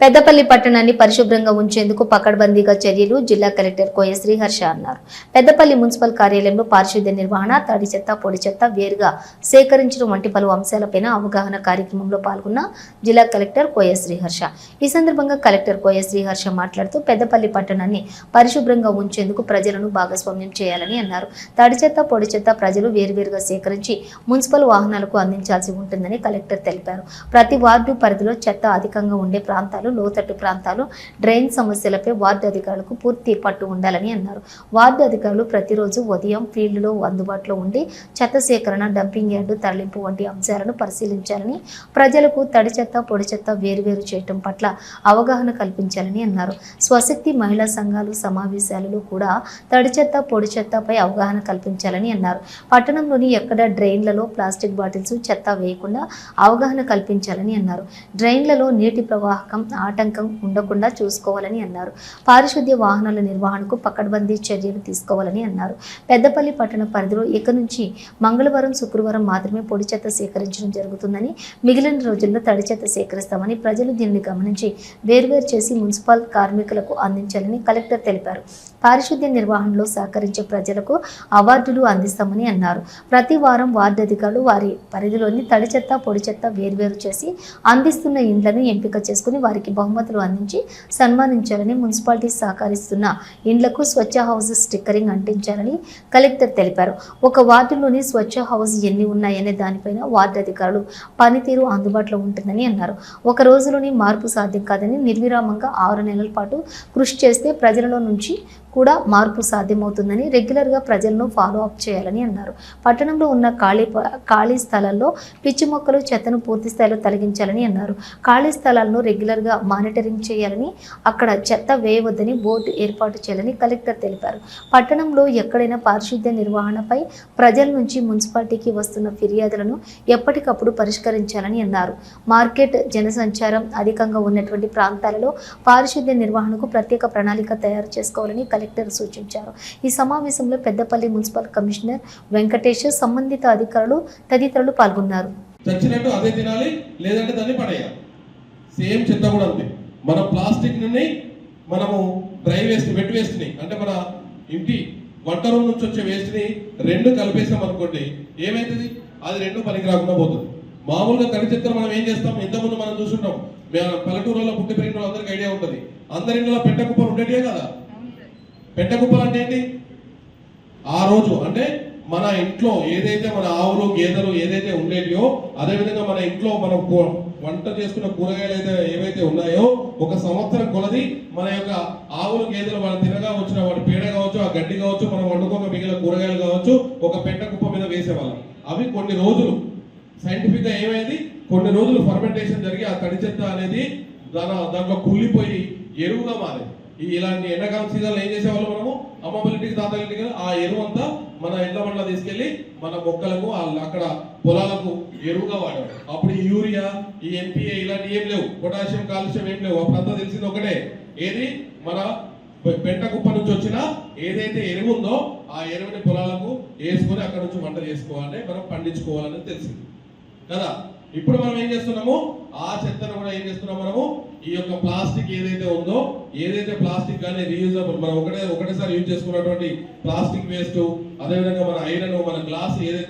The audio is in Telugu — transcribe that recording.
పెద్దపల్లి పట్టణాన్ని పరిశుభ్రంగా ఉంచేందుకు పకడ్బందీగా చర్యలు జిల్లా కలెక్టర్ కోయ శ్రీహర్ష అన్నారు. పెద్దపల్లి మున్సిపల్ కార్యాలయంలో పారిశుద్ధ్య నిర్వహణ తడి చెత్త పొడి చెత్త వేరుగా సేకరించడం వంటి పలు అంశాలపైన అవగాహన కార్యక్రమంలో పాల్గొన్న జిల్లా కలెక్టర్ కోయ శ్రీహర్ష. ఈ సందర్భంగా కలెక్టర్ కోయ శ్రీహర్ష మాట్లాడుతూ పెద్దపల్లి పట్టణాన్ని పరిశుభ్రంగా ఉంచేందుకు ప్రజలను భాగస్వామ్యం చేయాలని అన్నారు. తడి చెత్త పొడి చెత్త ప్రజలు వేరువేరుగా సేకరించి మున్సిపల్ వాహనాలకు అందించాల్సి ఉంటుందని కలెక్టర్ తెలిపారు. ప్రతి వార్డు పరిధిలో చెత్త అధికంగా ఉండే ప్రాంతం ప్రాంతాలు లోతట్టు ప్రాంతాలు డ్రైన్ సమస్యలపై వార్డు అధికారులకు పూర్తి పట్టు ఉండాలని అన్నారు. వార్డు అధికారులు ప్రతిరోజు ఉదయం ఫీల్డ్లో అందుబాటులో ఉండి చెత్త సేకరణ డంపింగ్ యార్డు తరలింపు వంటి అంశాలను పరిశీలించాలని ప్రజలకు తడి చెత్త పొడి చెత్త వేరువేరు చేయటం పట్ల అవగాహన కల్పించాలని అన్నారు. స్వశక్తి మహిళా సంఘాలు సమావేశాలలో కూడా తడి చెత్త పొడి చెత్తపై అవగాహన కల్పించాలని అన్నారు. పట్టణంలోని ఎక్కడ డ్రైన్లలో ప్లాస్టిక్ బాటిల్స్ చెత్త వేయకుండా అవగాహన కల్పించాలని అన్నారు. డ్రైన్లలో నీటి ప్రవాహకం ఆటంకం ఉండకుండా చూసుకోవాలని అన్నారు. పారిశుద్ధ్య వాహనాల నిర్వహణకు పకడ్బందీ చర్యలు తీసుకోవాలని అన్నారు. పెద్దపల్లి పట్టణ పరిధిలో ఇక నుంచి మంగళవారం శుక్రవారం మాత్రమే పొడి చెత్త సేకరించడం జరుగుతుందని మిగిలిన రోజుల్లో తడి చెత్త సేకరిస్తామని ప్రజలు దీనిని గమనించి వేర్వేరు చేసి మున్సిపల్ కార్మికులకు అందించాలని కలెక్టర్ తెలిపారు. పారిశుద్ధ్య నిర్వహణలో సహకరించే ప్రజలకు అవార్డులు అందిస్తామని అన్నారు. ప్రతి వారం వార్డు అధికారులు వారి పరిధిలోని తడి చెత్త పొడి చెత్త వేర్వేరు చేసి అందిస్తున్న ఇండ్లను ఎంపిక చేసుకుని వారికి బహుమతులు అందించి సన్మానించాలని మున్సిపాలిటీ సహకరిస్తున్న ఇండ్లకు స్వచ్ఛ హౌస్ స్టిక్కరింగ్ అంటించాలని కలెక్టర్ తెలిపారు. ఒక వార్డులోని స్వచ్ఛ హౌస్ ఎన్ని ఉన్నాయనే దానిపైన వార్డు అధికారులు పనితీరు అందుబాటులో ఉంటుందని అన్నారు. ఒక రోజులోని మార్పు సాధ్యం కాదని నిర్విరామంగా ఆరు నెలల పాటు కృషి చేస్తే ప్రజలలో నుంచి కూడా మార్పు సాధ్యమవుతుందని రెగ్యులర్గా ప్రజలను ఫాలో అప్ చేయాలని అన్నారు. పట్టణంలో ఉన్న ఖాళీ ఖాళీ స్థలాల్లో పిచ్చి మొక్కలు చెత్తను పూర్తి స్థాయిలో తొలగించాలని అన్నారు. ఖాళీ స్థలాలను రెగ్యులర్గా మానిటరింగ్ చేయాలని అక్కడ చెత్త వేయవద్దని బోర్డు ఏర్పాటు చేయాలని కలెక్టర్ తెలిపారు. పట్టణంలో ఎక్కడైనా పారిశుద్ధ్య నిర్వహణపై ప్రజల నుంచి మున్సిపాలిటీకి వస్తున్న ఫిర్యాదులను ఎప్పటికప్పుడు పరిష్కరించాలని అన్నారు. మార్కెట్ జనసంచారం అధికంగా ఉన్నటువంటి ప్రాంతాలలో పారిశుద్ధ్య నిర్వహణకు ప్రత్యేక ప్రణాళిక తయారు చేసుకోవాలని కలెక్టర్ సూచించారు. ఈ సమావేశంలో పెద్దపల్లి మున్సిపల్ కమిషనర్ వెంకటేష్ సంబంధిత అధికారులు తదితరులు పాల్గొన్నారు. చచ్చినట్టు అదే తినాలి లేదంటే దాన్ని పడేయాలి. సేమ్ చెత్త కూడా ఉంది. మన ప్లాస్టిక్ నుండి మనము డ్రై వేస్ట్ వెట్ వేస్ట్ అంటే మన ఇంటి వంట రూమ్ నుంచి వచ్చే వేస్ట్ని రెండు కలిపేసాం అనుకోండి ఏమైతుంది? అది రెండు పనికి రాకుండా పోతుంది. మామూలుగా తడి చెత్తను మనం ఏం చేస్తాం? ఇంతకుముందు మనం చూసుంటాం పల్లెటూరులో పుట్టి పెరిగిన వాళ్ళందరికీ ఐడియా ఉంటుంది. అందరి ఇంట్లో పెట్ట ఉండేటివే కదా. పెట్ట కుప్పలు అంటే ఏంటి? ఆ రోజు అంటే మన ఇంట్లో ఏదైతే మన ఆవులు గేదెలు ఏదైతే ఉండేటియో అదే విధంగా మన ఇంట్లో మనం వంట చేసుకున్న కూరగాయలు అయితే ఏవైతే ఉన్నాయో ఒక సంవత్సరం కొలది మన యొక్క ఆవులు గేదెలు వాళ్ళు తినగా వచ్చిన వాటి పేడ కావచ్చు ఆ గడ్డి కావచ్చు మనం వండుకోక మిగిలిన కూరగాయలు కావచ్చు ఒక పెట్ట కుప్ప మీద వేసేవాళ్ళం. అవి కొన్ని రోజులు. సైంటిఫిక్గా ఏమైంది? కొన్ని రోజులు ఫర్మెంటేషన్ జరిగి ఆ తడి చెత్త అనేది దాని దాంట్లో కుళ్ళిపోయి ఎరువుగా మారింది. ఇలాంటి ఎండాకాలం సీజన్లో ఏం చేసేవాళ్ళు మనము? అమ్మమ్మల ఇంటికి తాతల ఇంటికి ఆ ఎరువు అంతా మన ఇళ్ళ బండ్ల తీసుకెళ్ళి మన మొక్కలకు అక్కడ పొలాలకు ఎరువుగా వాడారు అప్పుడు ఈ యూరియా ఈ ఎంపీఏ ఇలాంటి ఏం లేవు. పొటాషియం కాల్షియం ఏం లేవు. అప్పుడంతా తెలిసింది ఒకటే. ఏది? మన పెంట కుప్ప నుంచి వచ్చిన ఏదైతే ఎరువు ఉందో ఆ ఎరువుని పొలాలకు వేసుకొని అక్కడ నుంచి వంట చేసుకోవాలని మనం పండించుకోవాలని తెలిసింది. కదా? ఇప్పుడు మనం ఏం చేస్తున్నాము? ఆ చెత్తను కూడా ఏం చేస్తున్నాం మనము? ఈ యొక్క ప్లాస్టిక్ ఏదైతే ఉందో ఏదైతే ప్లాస్టిక్ కానీ రీయూజబుల్ మనం ఒకటే ఒకటేసారి యూజ్ చేసుకున్నటువంటి ప్లాస్టిక్ వేస్ట్ అదేవిధంగా మన ఐరన్ మన గ్లాస్ ఏదైతే